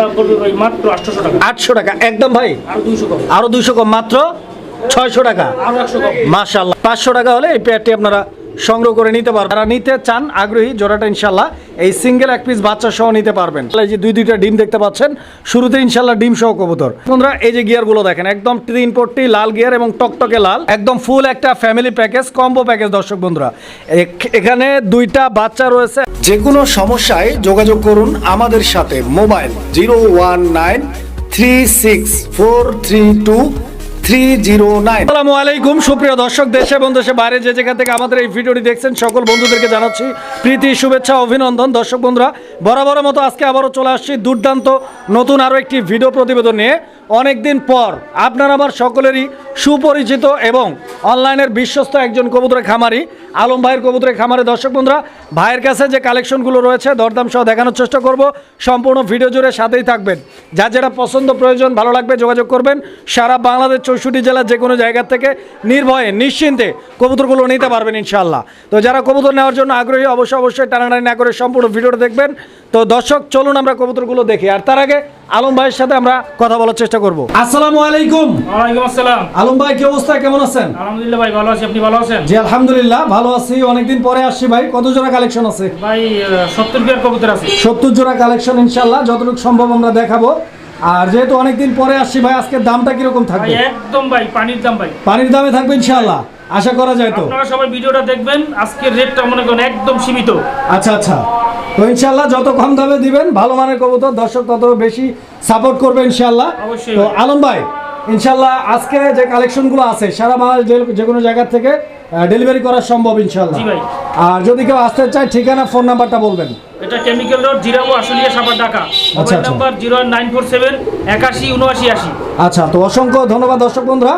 দাম পড়বে ভাই মাত্র আটশোশো টাকা। আটশো টাকা। একদম ভাই? আর দুইশো কম। আরও দুইশো কম মাত্র? ছয়শো টাকা? আরও কম। টাকা হলে এই পেয়ারটি আপনারা সংগ্রহ করে নিতে পারবেন। যারা নিতে চান, আগ্রহী জোড়াটা ইনশাল্লাহ এই সিঙ্গেল এক পিস বাচ্চা সহ নিতে পারবেন। এই যে দুই, দুইটা ডিম দেখতে পাচ্ছেন, শুরুতে ইনশাল্লাহ ডিম সহ কবুতর। বন্ধুরা, এই যে গিয়ারগুলো দেখেন, একদম তিন পট্টি, লাল গিয়ার এবং টকটকে লাল, একদম ফুল একটা ফ্যামিলি প্যাকেজ কম্বো প্যাকেজ দর্শক বন্ধুরা। এখ- এখানে দুইটা বাচ্চা রয়েছে। যে কোনো সমস্যায় যোগাযোগ করুন আমাদের সাথে, mobile zero one nine three six four three two three zero সুপ্রিয় দর্শক দেশে বাইরে যে যেখান থেকে আমাদের এই ভিডিওটি দেখছেন, সকল বন্ধুদেরকে জানাচ্ছি প্রীতি, শুভেচ্ছা, অভিনন্দন। দর্শক বন্ধুরা, বরাবরের মতো আজকে আবারও চলে আসছি দুর্দান্ত নতুন আরও একটি ভিডিও প্রতিবেদন নিয়ে। অনেকদিন পর আপনার আমার সকলেরই সুপরিচিত এবং অনলাইনের বিশ্বস্ত একজন কবুতরের খামারি, আলম ভাইয়ের কবুতরের খামারে। দর্শক বন্ধুরা, ভাইয়ের কাছে যে কালেকশনগুলো রয়েছে, দরদাম সহ দেখানোর চেষ্টা করব। সম্পূর্ণ ভিডিও জুড়ে সাথেই থাকবেন। যার যেটা পছন্দ প্রয়োজন, ভালো লাগবে যোগাযোগ করবেন। সারা বাংলাদেশ চৌষট্টি জেলার যে কোনো জায়গা থেকে নির্ভয়ে, নিশ্চিন্তে কবুতরগুলো নিতে পারবেন ইনশাল্লাহ তো যারা কবুতর নেওয়ার জন্য আগ্রহী, অবশ্যই অবশ্যই টানাটানি না করে সম্পূর্ণ ভিডিওটা দেখবেন। তো দর্শক চলুন আমরা কবুতরগুলো দেখি। আর তার আগে আলম ভাইয়ের সাথে আমরা কথা বলার চেষ্টা করব। আসসালামু আলাইকুম। ওয়ালাইকুম আসসালাম। আলম ভাই কি অবস্থা? কেমন আছেন? আলহামদুলিল্লাহ ভাই ভালো আছি। আপনি ভালো আছেন? জি আলহামদুলিল্লাহ ভালো আছি। অনেকদিন পরে আসছি ভাই। কত জোড়া কালেকশন আছে? ভাই সত্তর বিয়ার কবুতর আছে। সত্তর জোড়া কালেকশন ইনশাল্লাহ যতটুকু সম্ভব আমরা দেখাবো। আর যেহেতু অনেকদিন পরে আসছি ভাই আজকের দামটা কীরকম থাকবে? একদম ভাই পানির দাম ভাই। পানির দামে থাকবে ইনশাল্লাহ আশা করা যায় তো? আপনারা সবাই ভিডিওটা দেখবেন আজকের রেটটা মনে করেন একদম সীমিত। আচ্ছা আচ্ছা। তো ইনশাল্লাহ যত কম দামে দিবেন ভালো মানের কবুতর দর্শক তত বেশি সাপোর্ট করবে ইনশাল্লাহ অবশ্যই। তো আলম ভাই ইনশাল্লাহ আজকে যে কালেকশনগুলো আছে সারা বাংলাদেশ যে- কোনো জায়গা থেকে ডেলিভারি করা সম্ভব ইনশাল্লাহ জি ভাই। আর যদি কেউ আসতে চায় ঠিকানা ফোন নাম্বারটা বলবেন। এটা chemical road Zirabo Ashulia supper Dhaka. Mobile আচ্ছা। Number zero nine four seven একাশি উনআশি আশি। আচ্ছা তো অসংখ্য ধন্যবাদ দর্শক বন্ধুরা।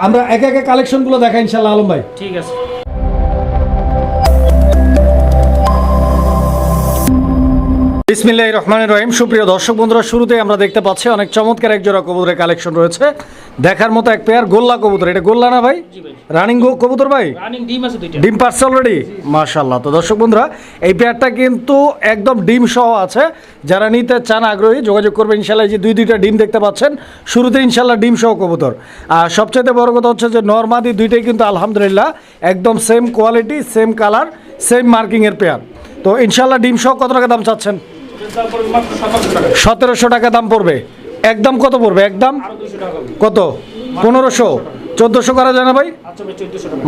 আমরা একে একে কালেকশনগুলো দেখাই ইনশাল্লাহ আলম ভাই। ঠিক আছে। বিসমিল্লাহ রহমান রহিম। সুপ্রিয় দর্শক বন্ধুরা শুরুতেই আমরা দেখতে পাচ্ছি অনেক চমৎকার এক জোড়া কবুতরের কালেকশন রয়েছে। দেখার মতো এক পেয়ার গোল্লা কবুতর। এটা গোল্লা না ভাই? রানিং কবুতর ভাই? রানিং ডিম আছে দুইটা। ডিম পারছে অলরেডি মাশাল্লাহ তো দর্শক বন্ধুরা এই পেয়ারটা কিন্তু একদম ডিম সহ আছে। যারা নিতে চান আগ্রহী যোগাযোগ করবে ইনশাল্লাহ এই যে দুই দুইটা ডিম দেখতে পাচ্ছেন শুরুতে ইনশাল্লাহ ডিম সহ কবুতর। আর সবচেয়ে বড় কথা হচ্ছে যে নর্মাদি দুইটাই কিন্তু আলহামদুলিল্লাহ একদম same quality same colour same মার্কিংয়ের pair তো ইনশাল্লাহ ডিম সহ কত টাকা দাম চাচ্ছেন? সতেরোশো টাকা দাম পড়বে। একদম কত পড়বে? একদম। কত? পনেরোশো। চোদ্দোশো করা যায় না ভাই?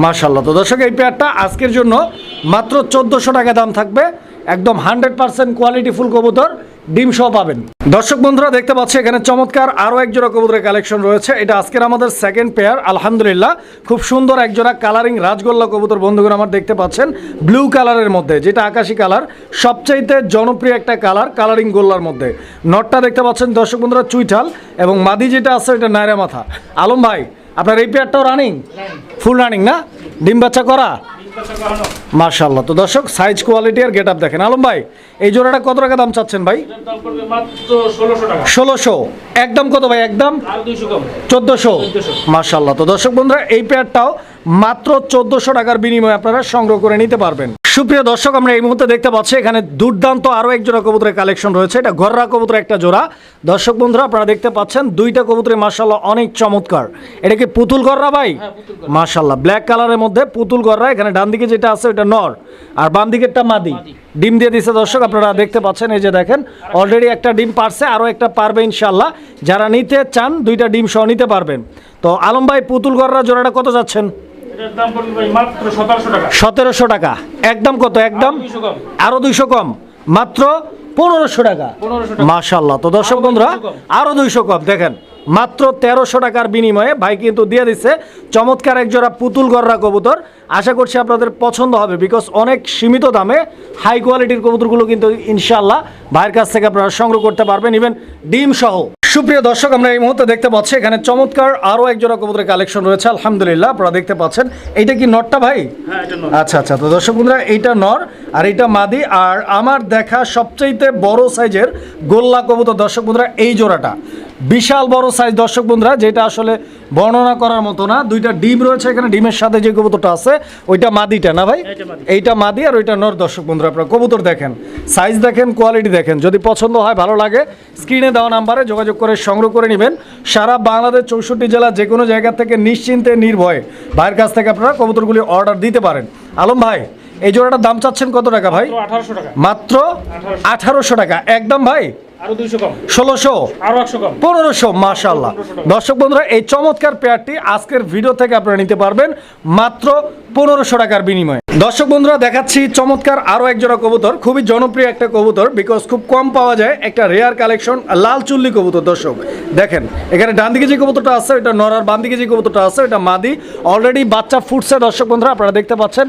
মার্শাল্লাহ তো দর্শক, এই পেয়ারটা আজকের জন্য মাত্র চোদ্দোশো টাকা দাম থাকবে। একদম হান্ড্রেড পার্সেন্ট কোয়ালিটি ফুল কবুতর। ডিম সহ পাবেন। দর্শক বন্ধুরা দেখতে পাচ্ছি এখানে চমৎকার আরও এক জোড়া কবুতরের কালেকশন রয়েছে। এটা আজকের আমাদের সেকেন্ড পেয়ার আলহামদুলিল্লাহ। খুব সুন্দর এক জোড়া কালারিং রাজগোল্লা কবুতর বন্ধুগণ আমার দেখতে পাচ্ছেন ব্লু কালারের মধ্যে যেটা আকাশি কালার সবচাইতে জনপ্রিয় একটা কালার কালারিং গোল্লার মধ্যে। নটটা দেখতে পাচ্ছেন দর্শক বন্ধুরা চুইঠাল এবং মাদি যেটা আছে এটা নায়রা মাথা। আলম ভাই আপনার এই পেয়ারটাও রানিং ফুল রানিং না? ডিম বাচ্চা করা? মার্শাল্লাহ তো দর্শক সাইজ কোয়ালিটি আর গেট আপ দেখেন। আলম ভাই এই জোড়াটা কত টাকা দাম চাচ্ছেন ভাই? ষোলোশো। একদম কত ভাই একদম? চোদ্দশো দুইশো কম। চোদ্দোশো। 1400 মার্শাল্লাহ তো দর্শক বন্ধুরা এই পেয়ারটাও মাত্র চোদ্দোশো টাকার বিনিময়ে আপনারা সংগ্রহ করে নিতে পারবেন। সুপ্রিয় দর্শক আমরা এই মুহূর্তে দেখতে পাচ্ছি এখানে দুর্দান্ত আরও এক জোড়া কবুতরের কালেকশন রয়েছে। এটা ঘররা কবুতরের একটা জোড়া। দর্শক বন্ধুরা আপনারা দেখতে পাচ্ছেন দুইটা কবুতরের মার্শাল্লাহ অনেক চমৎকার। এটা কি পুতুল গররা ভাই? মার্শাল্লাহ ব্ল্যাক কালারের মধ্যে পুতুল গররা এখানে ডান দিকে যেটা আছে ওটা নর। আর বাম দিকেরটা মাদি। ডিম দিয়ে দিচ্ছে দর্শক আপনারা দেখতে পাচ্ছেন এই যে দেখেন অলরেডি একটা ডিম পারছে আরও একটা পারবে ইনশাল্লাহ যারা নিতে চান দুইটা ডিম সহ নিতে পারবেন। তো আলম ভাই পুতুল গররা জোড়াটা কত যাচ্ছেন? সতেরোশো টাকা। একদম কত? একদম? আরও দুইশো কম। মাত্র পনেরোশো টাকা। মাশাল্লাহ তো দর্শক বন্ধুরা 200 আরও দুইশো কম। দেখেন মাত্র তেরোশো টাকার বিনিময়ে ভাই কিন্তু দিয়ে দিচ্ছে। চমৎকার এক জোড়া পুতুল গররা কবুতর। আশা করছি আপনাদের পছন্দ হবে বিকজ অনেক সীমিত দামে হাই কোয়ালিটির কবুতরগুলো কিন্তু ইনশাল্লাহ ভাইয়ের কাছ থেকে আপনারা সংগ্রহ করতে পারবেন। ইভেন ডিম সহ। সুপ্রিয় দর্শক আমরা এই মুহূর্তে দেখতে পাচ্ছি এখানে চমৎকার আরও এক জোড়া কবুতরের কালেকশন রয়েছে আলহামদুলিল্লাহ আপনারা দেখতে পাচ্ছেন। এইটা কি নরটা ভাই? হ্যাঁ আচ্ছা আচ্ছা তো দর্শক বন্ধুরা এইটা নর আর এইটা মাদি। আর আমার দেখা সবচাইতে বড় সাইজের গোল্লা কবুতর দর্শক বন্ধুরা এই জোড়াটা। বিশাল বড় সাইজ দর্শক বন্ধুরা যেটা আসলে বর্ণনা করার মতো না। দুইটা ডিম রয়েছে এখানে ডিমের সাথে যে কবুতরটা আছে ওইটা মাদিটা না ভাই? এইটা মাদি। আর ওইটা নর দর্শক বন্ধুরা আপনারা কবুতর দেখেন। সাইজ দেখেন কোয়ালিটি দেখেন। যদি পছন্দ হয় ভালো লাগে স্ক্রিনে দেওয়া নাম্বারে যোগাযোগ করে সংগ্রহ করে নেবেন। সারা বাংলাদেশ চৌষট্টি জেলা যে কোনো জায়গা থেকে নিশ্চিন্তে নির্ভয়ে ভাইয়ের কাছ থেকে আপনারা কবুতরগুলি অর্ডার দিতে পারেন। আলম ভাই এই জোড়াটার দাম চাচ্ছেন কত টাকা ভাই? আঠারোশো টাকা। মাত্র আঠারোশো টাকা। একদম ভাই আরও কম। আরও কম। দর্শক বন্ধুরা এই চমৎকার পেয়ারটি আজকের ভিডিও থেকে আপনারা নিতে পারবেন। মাত্র পনেরোশো টাকার বিনিময়ে। দর্শক বন্ধুরা, দেখাচ্ছি চমৎকার আরও এক জোড়া কবুতর, খুবই জনপ্রিয় একটা কবুতর বিকজ খুব কম পাওয়া যায় একটা রেয়ার কালেকশন লাল চুল্লি কবুতর। দর্শক, দেখেন, এখানে ডান দিকে যে কবুতরটা আছে, এটা নরার বাম দিকে যে কবুতরটা আছে, এটা মাদি। অলরেডি বাচ্চা ফুটছে, দর্শক বন্ধুরা, আপনারা দেখতে পাচ্ছেন,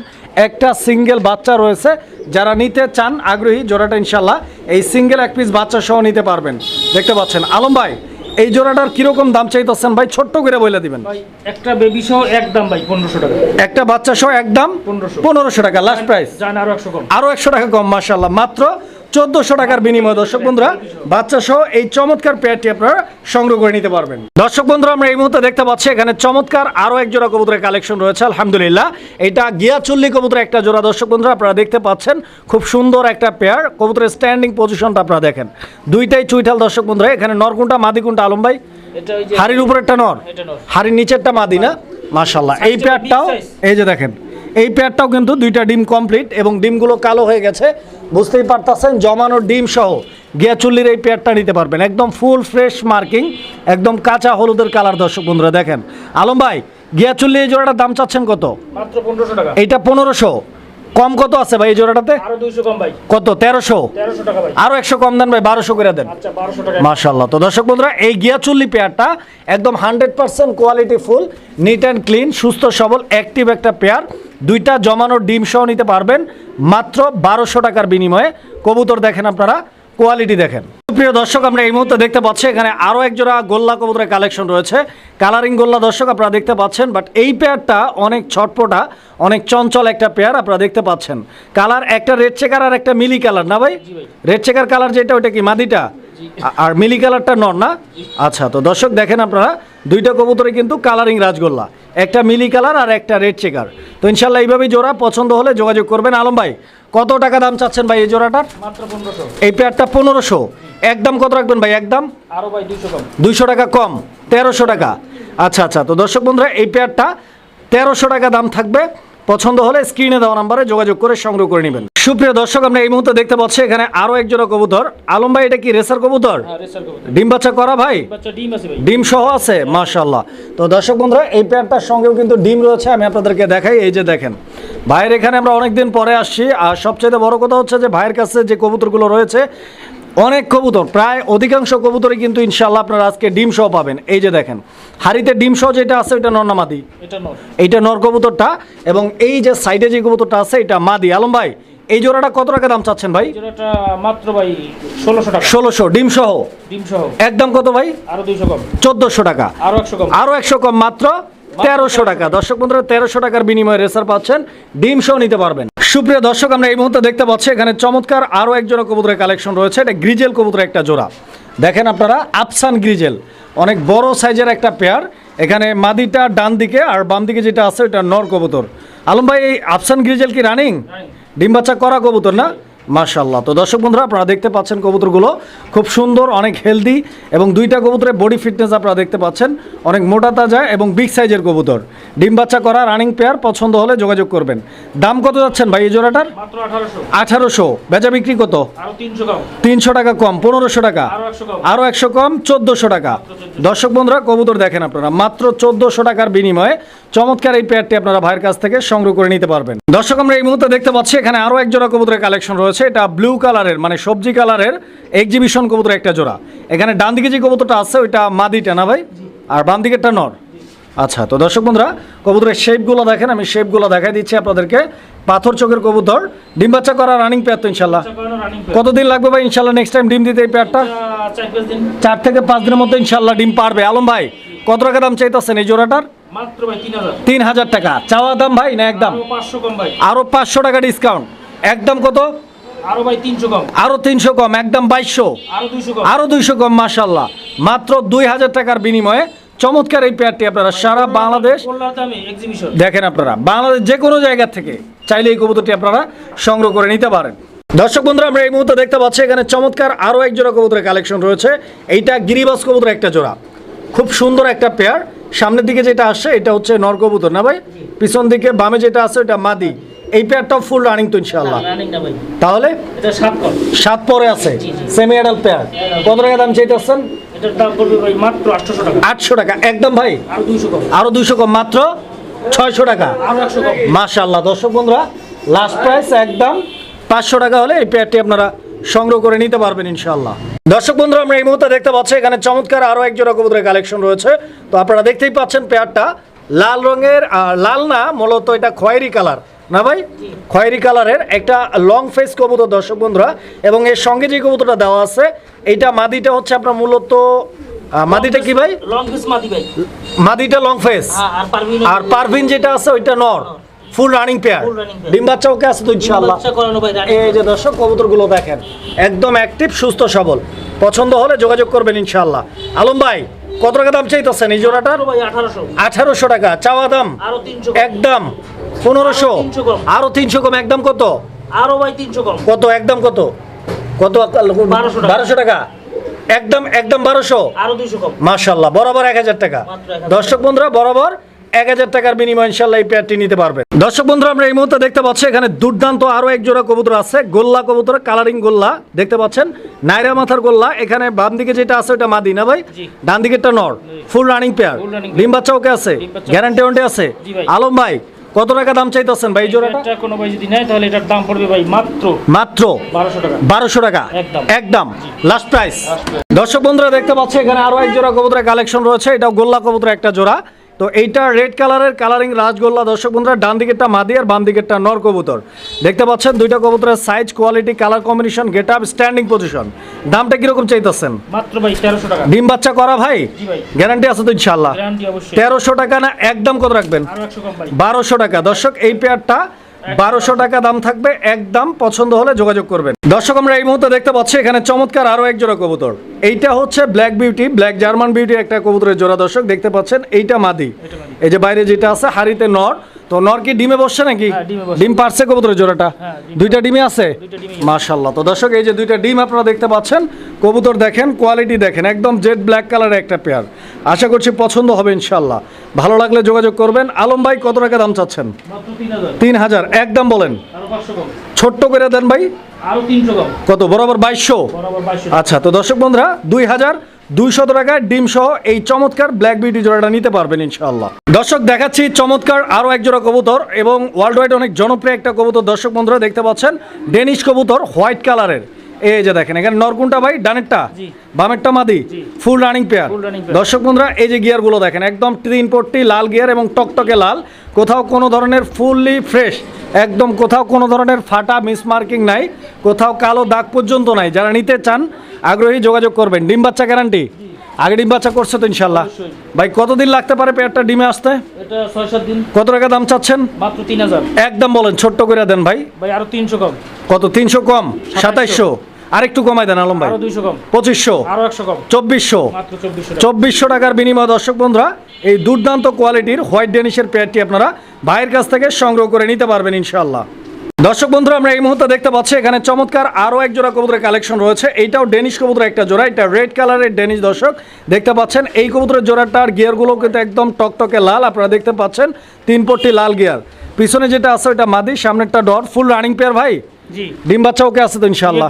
একটা সিঙ্গেল বাচ্চা রয়েছে। যারা নিতে চান, আগ্রহী, জোড়াটা ইনশাল্লাহ এই সিঙ্গেল এক পিস বাচ্চা সহ নিতে পারবেন। দেখতে পাচ্ছেন, আলম ভাই এই জোড়াটার কীরকম দাম চাইতেছেন? ভাই ছোট্ট করে বলে দিবেন। ভাই একটা বেবি সহ এক দাম ভাই পনেরোশো টাকা। একটা বাচ্চা সহ একদম 1500 পনেরোশো। টাকা লাস্ট প্রাইস জান আরও একশো কম। আরও একশো টাকা কম মাসাল্লাহ মাত্র চোদ্দশো টাকার বিনিময়ে দর্শক বন্ধুরা বাচ্চা সহ এই চমৎকার পেয়ারটি আপনারা সংগ্রহ করে নিতে পারবেন। দর্শক বন্ধুরা আমরা এই মুহূর্তে দেখতে পাচ্ছি এখানে চমৎকার আরও এক জোড়া কবুতরের কালেকশন রয়েছে আলহামদুলিল্লাহ। এটা গিয়াচুল্লি কবুতর একটা জোড়া দর্শক বন্ধুরা আপনারা দেখতে পাচ্ছেন খুব সুন্দর একটা পেয়ার। কবুতরের স্ট্যান্ডিং পজিশনটা আপনারা দেখেন। দুইটাই চুইঠাল দর্শক বন্ধুরা এখানে নরকুনটা মাদি কোনটা আলম ভাই? হাড়ির উপরেরটা নর। হাড়ির নিচেরটা মাদি না? মাশাল্লাহ এই পেয়ারটাও এই যে দেখেন এই পেয়ারটাও কিন্তু দুইটা ডিম কমপ্লিট এবং ডিমগুলো কালো হয়ে গেছে। বুঝতেই পারতেছেন জমানো ডিম সহ গিয়াচুল্লির এই পেয়ারটা নিতে পারবেন। একদম ফুল ফ্রেশ মার্কিং একদম কাঁচা হলুদের কালার দর্শক বন্ধুরা দেখেন। আলম ভাই গিয়াচুল্লি এই জোড়াটার দাম চাচ্ছেন কত? মাত্র পনেরোশো টাকা। এইটা পনেরোশো। কম কত আছে ভাই এই জোড়াটাতে? কত? তেরোশো? তেরোশো আরও একশো কম দেন ভাই বারোশো করে দেন। আচ্ছা মাশাল্লাহ তো দর্শক বন্ধুরা এই গিয়াচুল্লি পেয়ারটা একদম hundred percent quality full neat and clean সুস্থ সবল অ্যাক্টিভ একটা পেয়ার। দুইটা জমানো ডিম সহ নিতে পারবেন মাত্র বারোশো টাকার বিনিময়ে। কবুতর দেখেন আপনারা কোয়ালিটি দেখেন। প্রিয় দর্শক আমরা এই মুহূর্তে দেখতে পাচ্ছি এখানে আরও এক জোড়া গোল্লা কবুতরের কালেকশন রয়েছে। কালারিং গোল্লা দর্শক আপনারা দেখতে পাচ্ছেন বাট এই পেয়ারটা অনেক ছটপটা অনেক চঞ্চল একটা পেয়ার আপনারা দেখতে পাচ্ছেন। কালার একটা রেড চেকার আর একটা মিলি কালার না ভাই? রেড চেকার কালার যেটা ওইটা কি মাদিটা? আর মিলি কালারটা নর না? আচ্ছা তো দর্শক দেখেন আপনারা দুইটা কবুতরে কিন্তু কালারিং রাজগোল্লা। একটা মিলি কালার আর একটা রেড চেকার তো ইনশাল্লাহ এইভাবেই জোড়া পছন্দ হলে যোগাযোগ করবেন। আলম ভাই কত টাকা দাম চাচ্ছেন ভাই এই জোড়াটার? মাত্র পনেরোশো। এই পেয়ারটা পনেরোশো। একদম কত রাখবেন ভাই? একদম আরও ভাই কম। দুইশো টাকা কম তেরোশো টাকা। আচ্ছা আচ্ছা তো দর্শক বন্ধুরা এই পেয়ারটা তেরোশো টাকা দাম থাকবে। পছন্দ হলে স্ক্রিনে দেওয়া নাম্বারে যোগাযোগ করে সংগ্রহ করে নেবেন। সুপ্রিয় দর্শক আমরা এই মুহূর্তে দেখতে পাচ্ছি এখানে আরও এক জোড়া কবুতর। আলম ভাই এটা কি রেসার কবুতর? হ্যাঁ ডিম বাচ্চা করা ভাই? ডিম সহ আছে মাশাল্লাহ তো দর্শক বন্ধুরা এই পেয়ারটার সঙ্গেও কিন্তু ডিম রয়েছে আমি আপনাদেরকে দেখাই এই যে দেখেন। ভাইয়ের এখানে আমরা অনেকদিন পরে আসছি আর সবচেয়ে বড় কথা হচ্ছে যে ভাইয়ের কাছে যে কবুতরগুলো রয়েছে অনেক কবুতর প্রায় অধিকাংশ কবুতরই কিন্তু ইনশাল্লাহ আপনারা আজকে ডিম সহ পাবেন। এই যে দেখেন হাড়িতে ডিম সহ যেটা আছে ওইটা নর্নামাদি এটা নর। এইটা নর কবুতরটা এবং এই যে সাইডে যে কবুতরটা আছে এটা মাদি। আলম ভাই এই জোড়াটা কত টাকা দাম চাচ্ছেন ভাই? যেটা মাত্র ভাই ষোলোশো টাকা। ষোলোশো ডিম সহ ডিম সহ একদম কত ভাই? আরও দুইশো কম। চোদ্দোশো টাকা। আরও একশো কম। আরও একশো কম মাত্র তেরোশো টাকা। দর্শক বন্ধুরা তেরোশো টাকার বিনিময়ে রেসার পাচ্ছেন ডিম সহ নিতে পারবেন। সুপ্রিয় দর্শক আমরা এই মুহূর্তে দেখতে পাচ্ছি এখানে চমৎকার আরও এক জোড়া কবুতরের কালেকশন রয়েছে। এটা গ্রিজেল কবুতরের একটা জোড়া। দেখেন আপনারা আফসান গ্রিজেল। অনেক বড় সাইজের একটা পেয়ার। এখানে মাদিটা ডান দিকে আর বাম দিকে যেটা আছে ওটা নর কবুতর। আলম ভাই এই আফসান গ্রিজেল কি রানিং ডিম বাচ্চা করা কবুতর না? মাশাল্লাহ তো দর্শক বন্ধুরা আপনারা দেখতে পাচ্ছেন কবুতরগুলো খুব সুন্দর অনেক হেলদি এবং দুইটা কবুতরের বডি ফিটনেস আপনারা দেখতে পাচ্ছেন। অনেক মোটা তাজা এবং বিগ সাইজের কবুতর। ডিম বাচ্চা করা রানিং পেয়ার পছন্দ হলে যোগাযোগ করবেন। দাম কত যাচ্ছেন ভাই এই জোড়াটার? আঠারোশো। বেচা বিক্রি কত? তিনশো টাকা কম পনেরোশো টাকা। আরও একশো কম। চোদ্দোশো টাকা। দর্শক বন্ধুরা কবুতর দেখেন আপনারা। মাত্র চোদ্দোশো টাকার বিনিময়ে চমৎকার এই পেয়ারটি আপনারা ভাইয়ের কাছ থেকে সংগ্রহ করে নিতে পারবেন। দর্শক আমরা এই মুহূর্তে দেখতে পাচ্ছি এখানে আরও এক জোড়া কবুতরের কালেকশন রয়েছে। এটা ব্লু কালারের মানে সবজি কালারের এক্সিবিশন কবুতর একটা জোড়া। এখানে ডান দিকে যে কবুতরটা আছে ওইটা মাদিটা না ভাই? আর বাম দিকেরটা নর? আচ্ছা তো দর্শক বন্ধুরা কবুতরের শেপগুলো দেখেন আমি শেপগুলো দেখাই দিচ্ছি আপনাদেরকে। পাথর চোখের কবুতর ডিম বাচ্চা করা রানিং পেয়ার তো ইনশাল্লাহ কতদিন লাগবে ভাই ইনশাল্লাহ নেক্সট টাইম ডিম দিতে এই পেয়ারটা চার চার থেকে পাঁচ দিনের মধ্যে ইনশাল্লাহ ডিম পারবে। আলম ভাই কত টাকা দাম চাইতেছেন এই জোড়াটার? মাত্র ভাই তিন হাজার। টাকা। চাওয়া দাম ভাই না একদম? আরও পাঁচশো কম ভাই। আরও পাঁচশো টাকা ডিসকাউন্ট একদম কত? আরও ভাই তিনশো কম। আরও তিনশো কম একদম বাইশশো। আরও দুইশো কম। আরও কম মাত্র দুই হাজার টাকার বিনিময়ে চমৎকার এই পেয়ারটি আপনারা সারা বাংলাদেশ দেখেন আপনারা বাংলাদেশ যে কোনো জায়গা থেকে চাইলে এই কবুতরটি আপনারা সংগ্রহ করে নিতে পারেন। দর্শক বন্ধুরা আমরা এই মুহূর্তে দেখতে পাচ্ছি এখানে চমৎকার আরও এক জোড়া কবুতরের কালেকশন রয়েছে। এইটা গিরিবাস কবুতর একটা জোড়া। খুব সুন্দর একটা পেয়ার সামনের দিকে যেটা আসছে এটা হচ্ছে নর কবুতর না ভাই? পিছন দিকে বামে যেটা আছে ওটা মাদি। এই পেয়ারটাও ফুল রানিং তো ভাই। তাহলে? এটা সাত পরে আছে। সেমি অ্যাডাল পেয়ার কত টাকা দাম চাইতেছেন? এটার দাম পড়বে ভাই মাত্র আটশোশো টাকা। আটশো টাকা। একদম ভাই? আর দুইশো কম। আরও দুইশো কম মাত্র ছয়শো টাকা। আরও একশো কম। মাশাল্লাহ দর্শক বন্ধুরা লাস্ট প্রাইস একদম পাঁচশো টাকা হলে এই পেয়ারটি আপনারা সংগ্রহ করে নিতে পারবেন ইনশাল্লাহ দর্শক বন্ধুরা আমরা এই মুহূর্তে দেখতে পাচ্ছি এখানে চমৎকার আরও এক জোড়া কবুতরের কালেকশন রয়েছে। তো আপনারা দেখতেই পাচ্ছেন পেয়ারটা লাল রঙের লাল না মূলত এটা খয়েরি কালার। না ভাই? খয়েরি কালারের একটা লং ফেস কবুতর দর্শক বন্ধুরা। এবং এর সঙ্গে যে কবুতরটা দেওয়া আছে এইটা মাদিটা হচ্ছে আপনার মূলত মাদিটা কি ভাই? লং পিস মাদি ভাই। মাদিটা লং ফেস হ্যাঁ আর পারভিন যেটা আছে ওইটা নর। Full running pair. ডিম বাচ্চা ওকে আছে তো ইনশাআল্লাহ। এই যে দর্শক কবুতরগুলো দেখেন। একদম অ্যাক্টিভ সুস্থ সবল। পছন্দ হলে যোগাযোগ করবেন ইনশাআল্লাহ। আলম ভাই কত টাকা দাম চাইতেছেন এই জোড়াটার? ভাই আঠারোশো। টাকা। চাওয়া দাম? একদম। পনেরোশো? আরও 300 কম। আরও তিনশো কম একদম কত? আরও ভাই তিনশো কম। কত একদম কত? কত 1200 টাকা। বারোশো টাকা? একদম একদম বারোশো? আরও দুইশো কম। মাশাল্লাহ বরাবর এক হাজার টাকা। দর্শক বন্ধুরা বরাবর এক হাজার টাকার বিনিময় ইনশাল্লাহ এই পেয়ারটি নিতে পারবেন। দর্শক বন্ধুরা আমরা এই মুহূর্তে দেখতে পাচ্ছি এখানে দুর্দান্ত আরও এক জোড়া কবুতর আছে গোল্লা কবুতর কালারিং গোল্লা দেখতে পাচ্ছেন? নাইরা মাথার গোল্লা এখানে বাম দিকে যেটা আছে ওটা মাদি না ভাই। ডান দিকেরটা নর ফুল রানিং পেয়ার। ডিম বাচ্চা ওকে আছে? গ্যারান্টি ওয়ারেন্টি আছে? আলম ভাই কত টাকা দাম চাইতেছেন ভাই জোড়াটা? কোনো ভাই যদি নেয় তাহলে এটার দাম পড়বে ভাই মাত্র মাত্র বারোশো টাকা। বারোশো টাকা। একদম। একদম। লাস্ট প্রাইস দর্শক বন্ধুরা দেখতে পাচ্ছে এখানে আরও এক জোড়া কবুতরের কালেকশন রয়েছে। এটাও গোল্লা কবুতর একটা জোড়া। তো এইটা রেড কালারের কালারিং রাজগোল্লা। দর্শক বন্ধুরা ডান দিকেরটা মাদি আর বাম দিকেরটা নর কবুতর। দেখতে পাচ্ছেন দুইটা কবুতরের size quality colour combination get up standing position দামটা কীরকম চাইতেছেন? মাত্র ভাই তেরোশো টাকা। ডিম বাচ্চা করা ভাই? জি ভাই। গ্যারান্টি আছে তো ইনশাল্লাহ গ্যারান্টি অবশ্যই। তেরোশো টাকা না একদম কত রাখবেন? বারোশো টাকা। দর্শক এই পেয়ারটা বারোশো টাকা দাম থাকবে একদম পছন্দ হলে যোগাযোগ করবেন। দর্শক আমরা এই মুহূর্তে দেখতে পাচ্ছি এখানে চমৎকার আরও এক জোড়া কবুতর। এইটা হচ্ছে black beauty black German beauty একটা কবুতরের জোড়া দর্শক দেখতে পাচ্ছেন এইটা মাদি। এই যে বাইরে যেটা আছে হাড়িতে নর তো নর কি ডিমে বসছে নাকি? হ্যাঁ, ডিম পারছে কবুতরের জোড়াটা? হ্যাঁ, দুইটা ডিমে আছে? মাশাল্লাহ তো দর্শক এই যে দুইটা ডিম আপনারা দেখতে পাচ্ছেন কবুতর দেখেন কোয়ালিটি দেখেন একদম জেড ব্ল্যাক কালারের একটা পেয়ার আশা করছি পছন্দ হবে ইনশাল্লাহ ভালো লাগলে যোগাযোগ করবেন। আলম ভাই কত টাকা দাম চাচ্ছেন? তিন হাজার। একদম বলেন। ছোট্ট করে দেন ভাই। কত? বরাবর বাইশশো। আচ্ছা তো দর্শক বন্ধুরা দুই হাজার দুইশত টাকায় ডিম সহ এই চমৎকার ব্ল্যাক বিউটি জোড়াটা নিতে পারবেন ইনশাল্লাহ দর্শক, দেখাচ্ছি চমৎকার আরও এক জোড়া কবুতর এবং ওয়ার্ল্ড ওয়াইড অনেক জনপ্রিয় একটা কবুতর। দর্শক বন্ধুরা দেখতে পাচ্ছেন ডেনিশ কবুতর হোয়াইট কালারের এই যে দেখেন এখানে নরকুনটা ভাই ডানেরটা। বামেরটা মাদি ফুল রানিং পেয়ার। দর্শক বন্ধুরা এই যে গিয়ারগুলো দেখেন একদম তিন পট্টি লাল গিয়ার এবং টকটকে লাল। কোথাও কোনো ধরনের ফুললি ফ্রেশ একদম কোথাও কোনো ধরনের ফাটা মিসমার্কিং নাই। কোথাও কালো দাগ পর্যন্ত নাই। যারা নিতে চান আগ্রহী যোগাযোগ করবেন। ডিম বাচ্চা গ্যারান্টি আগে ডিম বাচ্চা করছে তো ইনশাল্লাহ ভাই কতদিন লাগতে পারে পেয়ারটা ডিমে আসতে? কত টাকা দাম চাচ্ছেন? মাত্র তিন হাজার। একদম বলেন ছোট্ট করে দেন ভাই। ভাই আরও তিনশো কম। কত তিনশো কম? সাতাইশশো। আরেকটু কমাই দেন আলম ভাই। আরও পঁচিশশো। আরও চব্বিশশো। চব্বিশশো টাকার বিনিময়ে দর্শক বন্ধুরা এই দুর্দান্ত কোয়ালিটির হোয়াইট ডেনিশের পেয়ারটি আপনারা ভাইয়ের কাছ থেকে সংগ্রহ করে নিতে পারবেন ইনশাল্লাহ দর্শক বন্ধুরা, আমরা এই মুহূর্তে দেখতে পাচ্ছি, এখানে চমৎকার আরও এক জোড়া কবুতরের কালেকশন রয়েছে। এইটাও ডেনিশ কবুতরের একটা জোড়া, এটা রেড কালারের ডেনিশ দর্শক। দেখতে পাচ্ছেন, এই কবুতরের জোড়াটার গিয়ারগুলো কিন্তু একদম টকটকে লাল, আপনারা দেখতে পাচ্ছেন, তিন পট্টি লাল গিয়ার। পিছনে যেটা আছে ওটা মাদি, সামনেরটা ডর, ফুল রানিং পেয়ার ভাই। ডিম বাচ্চা ওকে আছে তো ইনশাল্লাহ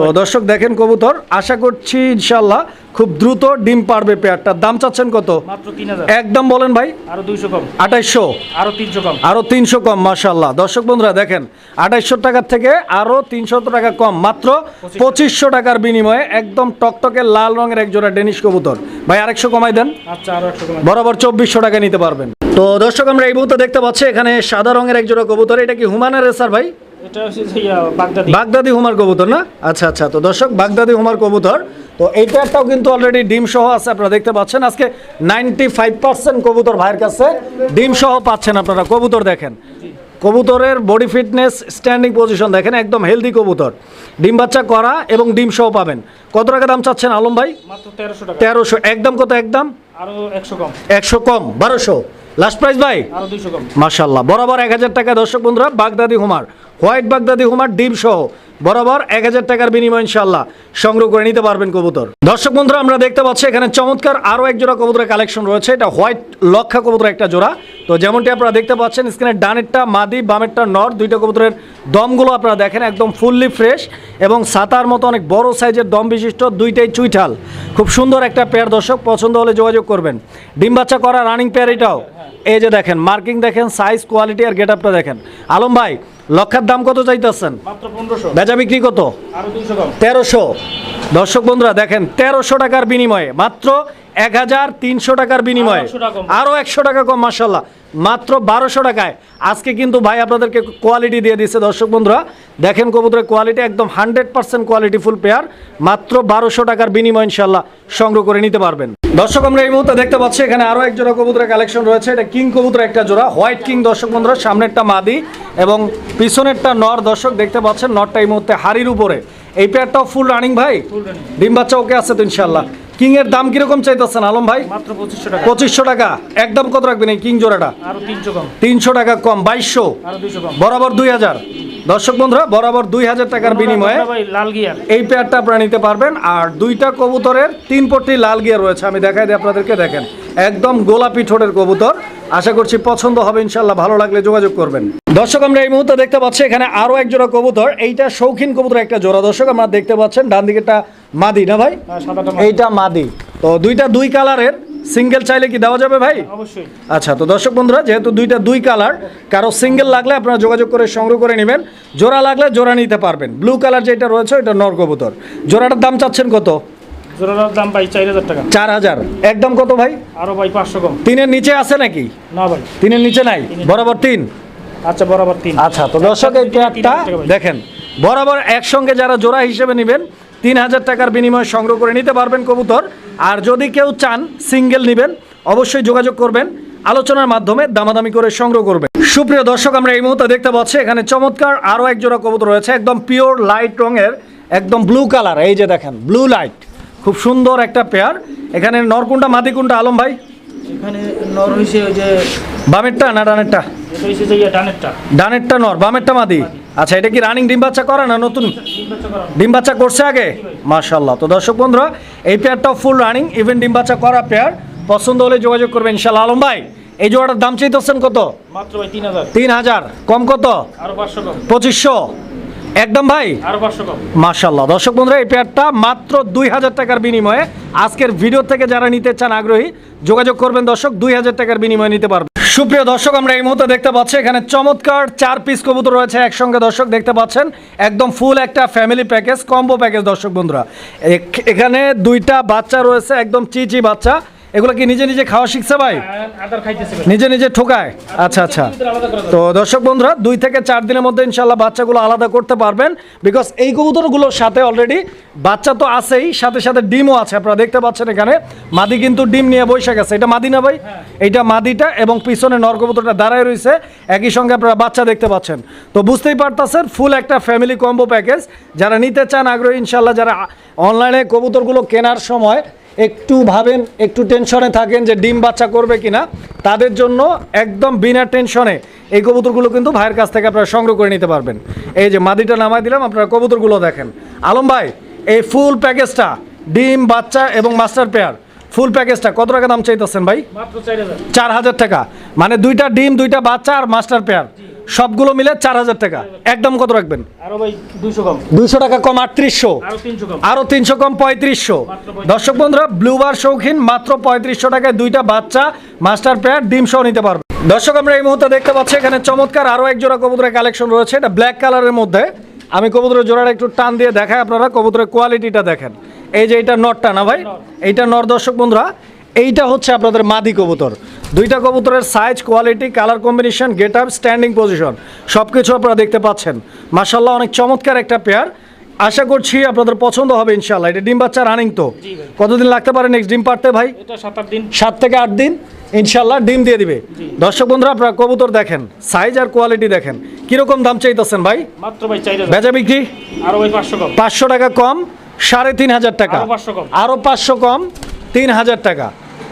তো দর্শক দেখেন কবুতর আশা করছি ইনশাল্লাহ খুব দ্রুত ডিম পারবে পেয়ারটার দাম চাচ্ছেন কত? একদম বলেন ভাই। আরও দুইশো কম। আঠাইশশো। আরও তিনশো কম। আরও তিনশো কম দর্শক বন্ধুরা দেখেন আঠাইশশো টাকার থেকে আরও তিনশো টাকা কম। মাত্র পঁচিশশো। টাকার বিনিময়ে একদম টকটকে লাল রঙের এক জোড়া ডেনিশ কবুতর। ভাই আরেকশো কমাই দেন। আচ্ছা আরও বরাবর চব্বিশশো টাকা নিতে পারবেন। তো দর্শক আমরা এই মুহূর্তে দেখতে পাচ্ছি এখানে সাদা রঙের এক জোড়া কবুতর। এটা কি হুমানের রেসার ভাই? এটা হচ্ছে বাগদাদি। বাগদাদি হুমার কবুতর না? আচ্ছা আচ্ছা। তো দর্শক বাগদাদি হুমার কবুতর। তো এই পেয়ারটাও কিন্তু অলরেডি ডিম সহ আছে আপনারা দেখতে পাচ্ছেন। আজকে নাইনটি ফাইভ পার্সেন্ট কবুতর ভাইয়ের কাছে ডিম সহ পাচ্ছেন আপনারা। কবুতর দেখেন। কবুতরের বডি ফিটনেস স্ট্যান্ডিং পজিশন দেখেন একদম হেলদি কবুতর। ডিম বাচ্চা করা এবং ডিম সহ পাবেন। কত টাকা দাম চাচ্ছেন আলম ভাই? তেরোশো টাকা। তেরোশো। একদম কত একদম? আরও একশো কম। একশো কম বারোশো। লাস্ট প্রাইস ভাই? দুইশো বরাবর এক হাজার টাকা দর্শক বন্ধুরা বাগদাদি হুমার। হোয়াইট বাগদাদি হুমার ডিম সহ বরাবর এক হাজার টাকার বিনিময় ইনশাল্লাহ সংগ্রহ করে নিতে পারবেন কবুতর। দর্শক বন্ধুরা, আমরা দেখতে পাচ্ছি এখানে চমৎকার আরও এক জোড়া কবুতরের কালেকশন রয়েছে। এটা হোয়াইট লক্ষা কবুতর একটা জোড়া। তো যেমনটি আপনারা দেখতে পাচ্ছেন, স্ক্রিনের ডানেরটা মাদি, বামেরটা নর, দুইটা কবুতরের দমগুলো আপনারা দেখেন একদম ফুললি ফ্রেশ এবং সাতার মতো অনেক বড় সাইজের দম বিশিষ্ট দুইটাই চুইঠাল। খুব সুন্দর একটা পেয়ার দর্শক, পছন্দ হলে যোগাযোগ করবেন। ডিম বাচ্চা করা রানিং পেয়ার এটাও। এই যে দেখেন মার্কিং দেখেন সাইজ কোয়ালিটি আর গেট আপটা দেখেন। আলম ভাই লক্ষার দাম কত চাইতেছেন? বেচা বিক্রি কত? তেরোশো। দর্শক বন্ধুরা দেখেন তেরোশো টাকার বিনিময়ে মাত্র এক হাজার তিনশো টাকার বিনিময়ে। আরও 100 টাকা কম। আরও একশো টাকা কম মার্শাল্লাহ মাত্র বারোশো টাকায়। আজকে কিন্তু ভাই আপনাদেরকে কোয়ালিটি দিয়ে দিচ্ছে দর্শক বন্ধুরা। দেখেন কবুতরের কোয়ালিটি একদম hundred percent quality full pair মাত্র বারোশো টাকার বিনিময় ইনশাল্লাহ সংগ্রহ করে নিতে পারবেন। দর্শক আমরা এই মুহূর্তে দেখতে পাচ্ছি এখানে আরও এক জোড়া কবুতরের কালেকশন রয়েছে। এটা কিং কবুতর একটা জোড়া হোয়াইট কিং দর্শক বন্ধুরা সামনেরটা মাদি এবং পিছনেরটা নর দর্শক দেখতে পাচ্ছেন নরটা এই মুহূর্তে হাড়ির উপরে। এই পেয়ারটাও ফুল রানিং ভাই? ডিম বাচ্চা ওকে আছে তো ইনশাল্লাহ কিং এর দাম কীরকম চাইতেছেন আলম ভাই? মাত্র পঁচিশশো টাকা। পঁচিশশো টাকা। একদম কত রাখবেন এই কিং জোড়াটা? আরও তিনশো কম। তিনশো টাকা কম বাইশশো। বরাবর দুই হাজার। দর্শক বন্ধুরা বরাবর দুই হাজার টাকার বিনিময়ে লাল গিয়ার। এই পেয়ারটা আপনারা নিতে পারবেন। আর দুইটা কবুতরের তিন পট্টি লাল গিয়ার রয়েছে। আমি দেখাই দিই আপনাদেরকে দেখেন। একদম গোলাপি ঠোঁটের কবুতর। আশা করছি পছন্দ হবে ইনশাল্লাহ ভালো লাগলে যোগাযোগ করবেন। দর্শক আমরা এই মুহূর্তে দেখতে পাচ্ছি এখানে আরও এক জোড়া কবুতর। এইটা শৌখিন কবুতর একটা জোড়া। দর্শক আমরা দেখতে পাচ্ছেন ডান দিকেটা মাদি না ভাই? হ্যাঁ। এইটা মাদি। তো দুইটা দুই কালারের সিঙ্গেল চাইলে কি দেওয়া যাবে ভাই? অবশ্যই। আচ্ছা তো দর্শক বন্ধুরা যেহেতু দুইটা দুই কালার কারও সিঙ্গেল লাগলে আপনারা যোগাযোগ করে সংগ্রহ করে নেবেন। জোড়া লাগলে জোড়া নিতে পারবেন। ব্লু কালার যেটা রয়েছে ওইটা নর কবুতর। জোড়াটার দাম চাচ্ছেন কত? দাম ভাই চার হাজার টাকা। চার হাজার। একদম কত ভাই? আরও ভাই পাঁচশো কম। তিনের নিচে আছে নাকি? না ভাই। তিনের নিচে নাই? বরাবর তিন? আচ্ছা বরাবর তিন। আচ্ছা তো দর্শক পেয়ারটা দেখেন বরাবর একসঙ্গে যারা জোড়া হিসেবে নেবেন তিন হাজার টাকার বিনিময়ে সংগ্রহ করে নিতে পারবেন কবুতর। আর যদি কেউ চান সিঙ্গেল নেবেন অবশ্যই যোগাযোগ করবেন আলোচনার মাধ্যমে দামাদামি করে সংগ্রহ করবেন। সুপ্রিয় দর্শক আমরা এই মুহূর্তে দেখতে পাচ্ছি এখানে চমৎকার আরও এক জোড়া কবুতর রয়েছে একদম পিওর লাইট রঙের একদম ব্লু কালার এই যে দেখেন ব্লু লাইট খুব সুন্দর একটা পেয়ার এখানে নরকুন্ডা মাদিকুন্ডা আলম ভাই? এখানে নর ওই যে বামেরটা না ডানেরটা? হয়েছে যে ডানেরটা। ডানেরটা নর বামেরটা মাদি। আচ্ছা এটা কি রানিং ডিম বাচ্চা করে না নতুন? তিন ডিম বাচ্চা করছে আগে? মাশাল্লাহ তো দর্শক বন্ধুরা এই পেয়ারটাও ফুল রানিং ইভেন ডিম বাচ্চা করা পেয়ার পছন্দ হলে যোগাযোগ করবেন ইনশাল্লাহ আলম ভাই এই জোড়াটার দাম চাইতেছেন কত? মাত্র ভাই তিন হাজার। তিন হাজার। কম কত? পঁচিশশো। একদম ভাই? মাশাল্লাহ দর্শক বন্ধুরা এই পেয়ারটা মাত্র দুই হাজার টাকার বিনিময়ে আজকের ভিডিও থেকে যারা নিতে চান আগ্রহী যোগাযোগ করবেন দর্শক দুই হাজার টাকার বিনিময়ে নিতে পারবেন। সুপ্রিয় দর্শক, আমরা এই মুহূর্তে দেখতে পাচ্ছি, এখানে চমৎকার চার পিস কবুতর রয়েছে একসঙ্গে দর্শক, দেখতে পাচ্ছেন, একদম ফুল একটা ফ্যামিলি প্যাকেজ কম্বো প্যাকেজ দর্শক বন্ধুরা। এখ- এখানে দুইটা বাচ্চা রয়েছে, একদম চিচি বাচ্চা। এগুলো কি নিজে নিজে খাওয়া শিখছে ভাই? নিজে নিজে ঠোকায়? আচ্ছা আচ্ছা। তো দর্শক বন্ধুরা দুই থেকে চার দিনের মধ্যে ইনশাল্লাহ বাচ্চাগুলো আলাদা করতে পারবেন বিকজ এই কবুতরগুলোর সাথে অলরেডি বাচ্চা তো আছেই সাথে সাথে ডিমও আছে আপনারা দেখতে পাচ্ছেন এখানে। মাদি কিন্তু ডিম নিয়ে বসে গেছে। এটা মাদি না ভাই? এইটা মাদিটা এবং পিছনে নর কবুতরটা দাঁড়ায় রয়েছে। একই সঙ্গে আপনারা বাচ্চা দেখতে পাচ্ছেন। তো বুঝতেই পারতেছেন ফুল একটা ফ্যামিলি কম্বো প্যাকেজ যারা নিতে চান আগ্রহী ইনশাল্লাহ যারা অনলাইনে কবুতরগুলো কেনার সময় একটু ভাবেন, একটু টেনশনে থাকেন যে ডিম বাচ্চা করবে কিনা, তাদের জন্য একদম বিনা টেনশনে এই কবুতরগুলো কিন্তু ভাইয়ের কাছ থেকে আপনারা সংগ্রহ করে নিতে পারবেন। এই যে মাদিটা নামাই দিলাম, আপনারা কবুতরগুলো দেখেন। আলম ভাই, এই ফুল প্যাকেজটা ডিম, বাচ্চা এবং মাস্টার পেয়ার ফুল প্যাকেজটা কত টাকা দাম চাইতেছেন ভাই? চার হাজার। টাকা। মানে দুইটা ডিম দুইটা বাচ্চা আর মাস্টার পেয়ার। সবগুলো মিলে চার হাজার টাকা। একদম কত রাখবেন? দুইশো টাকা কম আটত্রিশশো। আরও তিনশো কম। পঁয়ত্রিশশো। দর্শক বন্ধুরা ব্লুবার শৌখিন মাত্র পঁয়ত্রিশশো টাকায় দুইটা বাচ্চা মাস্টার পেয়ার ডিম সহ নিতে পারবে। দর্শক আমরা এই মুহূর্তে দেখতে পাচ্ছি এখানে চমৎকার আরও এক জোড়া কবুতরের কালেকশন রয়েছে। এটা ব্ল্যাক কালারের মধ্যে। আমি কবুতরের জোড়ার একটু টান দিয়ে দেখাই আপনারা, কবুতরের কোয়ালিটিটা দেখেন। এই যে এটা নটটা না ভাই? এইটা নর দর্শক বন্ধুরা, এইটা হচ্ছে আপনাদের মাদি কবুতর। দুইটা কবুতরের size quality colour combination get up standing position সব কিছু আপনারা দেখতে পাচ্ছেন। মাসাল্লাহ অনেক চমৎকার একটা পেয়ার আশা করছি আপনাদের পছন্দ হবে ইনশাল্লাহ এটা ডিম বাচ্চা রানিং তো। কতদিন লাগতে পারে নেক্সট ডিম পারতে ভাই? এটা সাত থেকে আট দিন। ইনশাল্লাহ ডিম দিয়ে দিবে। দর্শক বন্ধুরা আপনারা কবুতর দেখেন সাইজ আর কোয়ালিটি দেখেন। কীরকম দাম চাইতেছেন ভাই? মাত্র ভাই বেচা বিক্রি? পাঁচশো টাকা কম সাড়ে তিন হাজার টাকা। আরও 500 কম। আরও পাঁচশো কম তিন হাজার টাকা।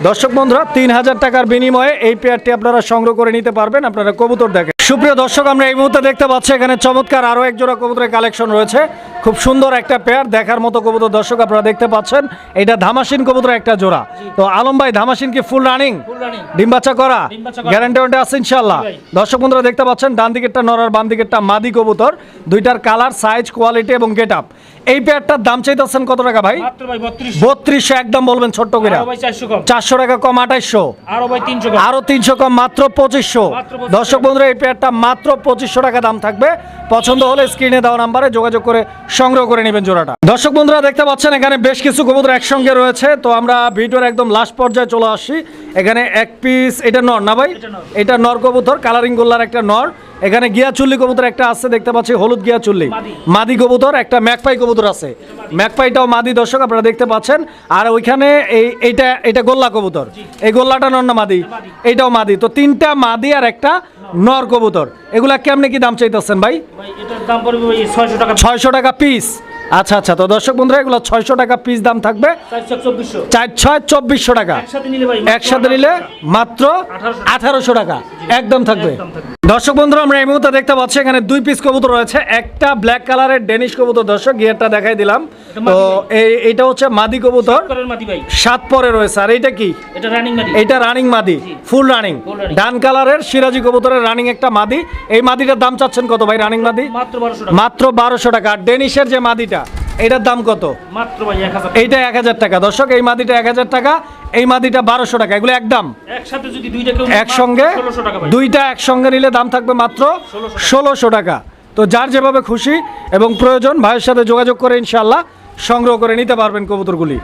দর্শক বন্ধুরা তিন হাজার টাকার বিনিময়ে এই পেয়ারটি আপনারা সংগ্রহ করে নিতে পারবেন। আপনারা কবুতর দেখেন। সুপ্রিয় দর্শক আমরা এই মুহূর্তে দেখতে পাচ্ছি এখানে চমৎকার আরও এক জোড়া কবুতরের কালেকশন রয়েছে। খুব সুন্দর একটা পেয়ার দেখার মতো কবুতর দর্শক আপনারা দেখতে পাচ্ছেন। এটা ধামাসিন কবুতর একটা জোড়া। তো আলম ভাই ধামাসিন কি ফুল রানিং ডিম বাচ্চা করা? গ্যারান্টি ওয়ারেন্টি আছে ইনশাল্লাহ দর্শক বন্ধুরা দেখতে পাচ্ছেন ডান দিকেরটা নর আর বাম দিকেরটা মাদি কবুতর। দুইটার কালার সাইজ কোয়ালিটি এবং গেট আপ এই পেয়ারটার দাম চাইতেছেন কত টাকা ভাই? বত্রিশশো একদম বলবেন ছোট্ট করে। চারশো টাকা কম আঠাইশশো। আরও তিনশো কম। আরও তিনশো কম মাত্র পঁচিশশো। দর্শক বন্ধুরা এই পেয়ারটা মাত্র পঁচিশশো টাকা দাম থাকবে। পছন্দ হলে স্ক্রিনে দেওয়া নাম্বারে যোগাযোগ করে সংগ্রহ করে নেবেন জোড়াটা। দর্শক বন্ধুরা দেখতে পাচ্ছেন এখানে বেশ কিছু কবুতর একসঙ্গে রয়েছে। তো আমরা ভিডিওর একদম লাস্ট পর্যায়ে চলে আসি। এখানে এক পিস এটা নর না ভাই? এটা নর। কবুতর কালারিং গোল্লার একটা নর। এখানে গিয়া চুল্লি কবুতর একটা আছে দেখতে পাচ্ছি হলুদ গিয়া চুল্লি মাদি। কবুতর একটা ম্যাকপাই কবুতর আছে। ম্যাকপাইটাও মাদি দর্শক আপনারা দেখতে পাচ্ছেন। আর ওইখানে এই এইটা এটা গোল্লা কবুতর। এই গোল্লাটা নর না মাদি? মাদি। এইটাও মাদি। তো তিনটা মাদি আর একটা নর কবুতর। এগুলা কেমনে কি দাম চাইতেছেন ভাই? ছয়শো টাকা পিস আচ্ছা আচ্ছা তো দর্শক বন্ধুরা এগুলো ছয়শো টাকা পিস দাম থাকবে। চার ছয় চব্বিশশো টাকা। একসাথে নিলে মাত্র আঠারোশো টাকা। একদম থাকবে। দর্শক বন্ধুরা আমরা এই মুহূর্তে দেখতে পাচ্ছি এখানে দুই পিস কবুতর রয়েছে। একটা ব্ল্যাক কালারের ডেনিশ কবুতর দর্শক গিয়ারটা দেখাই দিলাম। তো এই এইটা হচ্ছে মাদি কবুতর। সাত পরে রয়েছে। আর এইটা কি? এটা রানিং মাদি। ফুল রানিং ডান কালারের সিরাজি কবুতরের রানিং একটা মাদি। এই মাদিটার দাম চাচ্ছেন কত ভাই রানিং মাদি? মাত্র বারোশো টাকা। মাত্র বারোশো টাকা। আর ডেনিশের যে মাদিটা এটার দাম কত? মাত্র ভাই এইটা এক হাজার টাকা। দর্শক এই মাদিটা এক হাজার টাকা। এই মাদিটা বারোশো টাকা এগুলো একদম একসাথে যদি দুইটা একসঙ্গে দুইটা একসঙ্গে নিলে দাম থাকবে মাত্র ষোলোশো টাকা। তো যার যেভাবে খুশি এবং প্রয়োজন ভাইয়ের সাথে যোগাযোগ করে ইনশাল্লাহ সংগ্রহ করে নিতে পারবেন কবুতরগুলি।